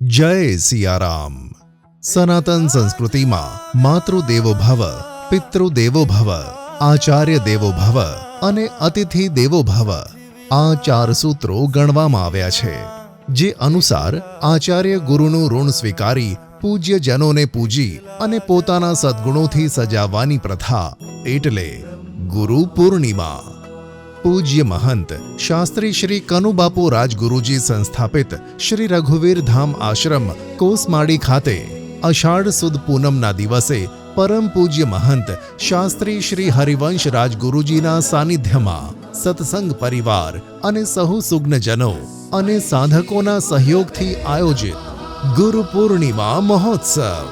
જય સિયારામ. સનાતન સંસ્કૃતિમાં માતૃદેવો ભવ પિતૃદેવો ભવ આચાર્ય દેવો ભવ અને અતિથિ દેવો ભવ આ ચાર સૂત્રો ગણવામાં આવ્યા છે, જે અનુસાર આચાર્ય ગુરુનું ઋણ સ્વીકારી પૂજ્યજનોને પૂજી અને પોતાના સદ્ગુણોથી સજાવવાની પ્રથા એટલે ગુરુ પૂર્ણિમા. પૂજ્ય મહંત, શાસ્ત્રી શ્રી કનુબાપુ રાજગુરુજી સંસ્થાપિત શ્રી રઘુવીર ધામ આશ્રમ કોસમાડી ખાતે. અષાઢ સુદ પૂનમના દિવસે પરમ પૂજ્ય મહંત, શાસ્ત્રી શ્રી હરિવંશ રાજગુરુજીના સાનિધ્યમાં સત્સંગ પરિવાર અને સહુ સુગ્નજનો અને સાધકોના સહયોગથી આયોજિત ગુરુ પૂર્ણિમા મહોત્સવ.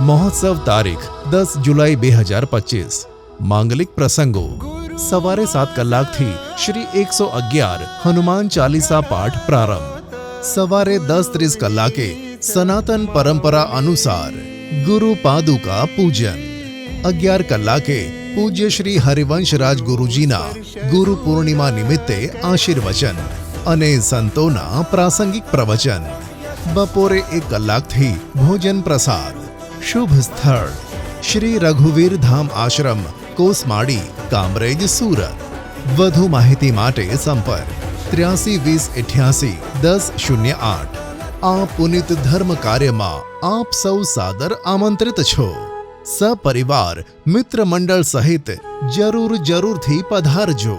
મહોત્સવ તારીખ દસ જુલાઈ બે હજાર પચીસ. માંગલિક પ્રસંગો સવારે સાત કલાકથી શ્રી એકસો અગિયાર હનુમાન ચાલીસા પાઠ પ્રારંભ સવારે દસ ત્રીસ કલાકે સનાતન પરંપરા અનુસાર ગુરુ પાદુકા પૂજન અગિયાર કલાકે પૂજ્ય શ્રી હરિવંશ રાજગુરુજીના ગુરુ પૂર્ણિમા નિમિત્તે આશીર્વચન અને સંતોના પ્રાસંગિક પ્રવચન બપોરે એક કલાકથી ભોજન પ્રસાદ શુભ સ્થળ શ્રી રઘુવીર ધામ આશ્રમ કોસમાડી કામરેજ સુરત વધુ માહિતી માટે સંપર્ક ત્ર્યાસી વીસ અઠ્યાસી દસ શૂન્ય આઠ આ પુનિત ધર્મ કાર્યમાં આપ સૌ સાદર આમંત્રિત છો સપરિવાર મિત્ર મંડળ સહિત જરૂર જરૂરથી પધારજો